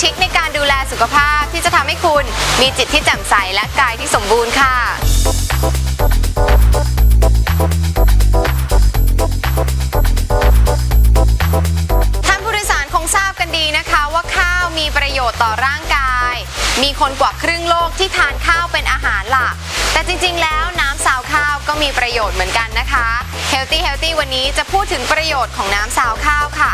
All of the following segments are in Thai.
ชิคในการดูแลสุขภาพที่จะทำให้คุณมีจิตที่แจ่มใสและกายที่สมบูรณ์ค่ะ ท่านผู้โดยสารคงทราบกันดีนะคะว่าข้าวมีประโยชน์ต่อร่างกาย มีคนกว่าครึ่งโลกที่ทานข้าวเป็นอาหารหลักแต่จริงๆ แล้วน้ำซาวข้าวก็มีประโยชน์เหมือนกันนะคะ Healthy Healthy วันนี้จะพูดถึงประโยชน์ของน้ำซาวข้าวค่ะ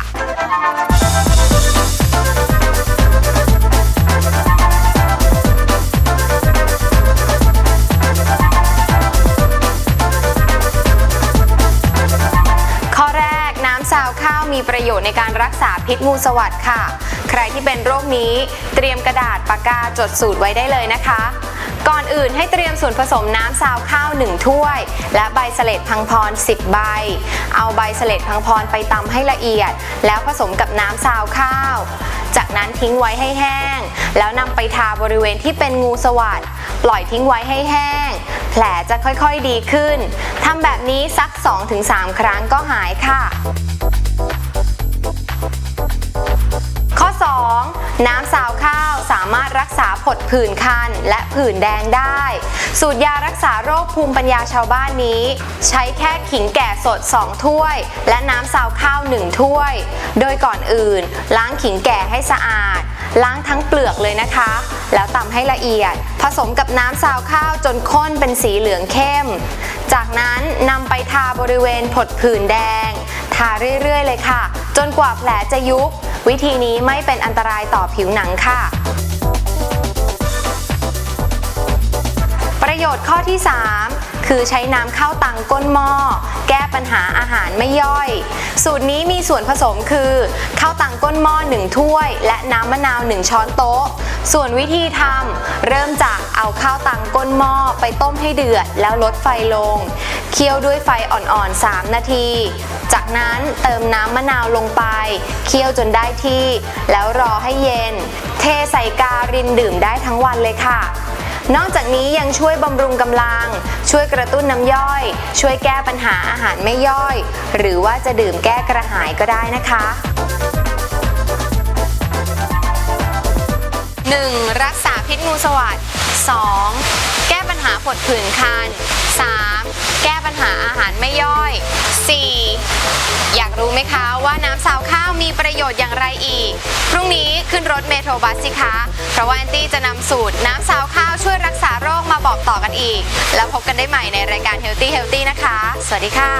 มีประโยชน์ในการรักษาพิษงูสวัสด์ค่ะ ใครที่เป็นโรคนี้เตรียมกระดาษปากกาจดสูตรไว้ได้เลยนะคะ ก่อนอื่นให้เตรียมส่วนผสมน้ำซาวข้าว 1 ถ้วย และใบเสลดพังพร 10 ใบ เอาใบเสลดพังพรไปตำให้ละเอียด แล้วผสมกับน้ำซาวข้าว จากนั้นทิ้งไว้ให้แห้ง แล้วนำไปทาบริเวณที่เป็นงูสวัสด์ปล่อยทิ้งไว้ให้แห้ง แผลจะค่อยๆดีขึ้น ทำแบบนี้สัก 2-3 ครั้งก็หายค่ะ น้ำซาวข้าวสามารถรักษาผดผื่นคันและผื่นแดงได้ สูตรยารักษาโรคภูมิปัญญาชาวบ้านนี้ ใช้แค่ขิงแก่สด 2 ถ้วย และน้ำซาวข้าว 1 ถ้วย โดยก่อนอื่น ล้างขิงแก่ให้สะอาด ล้างทั้งเปลือกเลยนะคะ แล้วตำให้ละเอียด ผสมกับน้ำซาวข้าวจนข้นเป็นสีเหลืองเข้ม จากนั้นนำไปทาบริเวณผดผื่นแดง ทาเรื่อยๆ เลยค่ะ จนกว่าแผลจะยุบ วิธีนี้ไม่เป็นอันตรายต่อผิวหนังค่ะ ประโยชน์ข้อที่ 3 คือใช้น้ำข้าวตังก้นหม้อแก้ปัญหาอาหารไม่ย่อย สูตรนี้มีส่วนผสมคือข้าวตังก้นหม้อ1ถ้วย และน้ำมะนาว 1 ช้อนโต๊ะ ส่วนวิธีทำเริ่มจาก เอาข้าวตังก้นหม้อไปต้มให้เดือด แล้วลดไฟลง เคี่ยวด้วยไฟอ่อนๆ 3 นาที จากนั้นเติมน้ำมะนาวลงไป เคี่ยวจนได้ที่ แล้วรอให้เย็น เทใส่การินดื่มได้ทั้งวันเลยค่ะนอกจากนี้ยังช่วยบำรุงกำลัง ช่วยกระตุ้นน้ำย่อย ช่วยแก้ปัญหาอาหารไม่ย่อย หรือว่าจะดื่มแก้กระหายก็ได้นะคะ 1. รักษาพิษงูสวัสด์ 2. แก้ปัญหาผดผื่นคัน 3. แก้ปัญหาอาหารไม่ย่อย 4. อยากรู้ไหมคะว่าน้ำซาวข้าวมีประโยชน์อย่างไรอีก พรุ่งนี้ขึ้นรถเมโทรบัสสิคะ เพราะว่าแอนตี้จะนำสูตรน้ำซาวข้าวช่วยรักษาโรคมาบอกต่อกันอีก แล้วพบกันได้ใหม่ในรายการ Healthy Healthy นะคะ สวัสดีค่ะ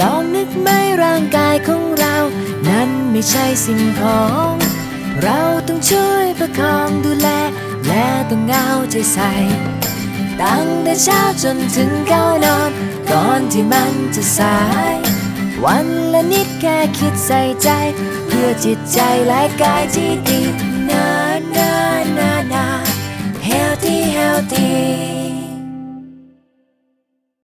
ลองนึกไหมร่างกายของเรา นั้นไม่ใช่สิ่งของ เราต้องช่วยประคองดูแล และต้องเอาใจใส่ ตั้งแต่เช้าจนถึงก้าวนอน ก่อนที่มันจะสาย วันละนิดแค่คิดใส่ใจ เพื่อจิตใจและกายที่ดีนานานานา healthy healthy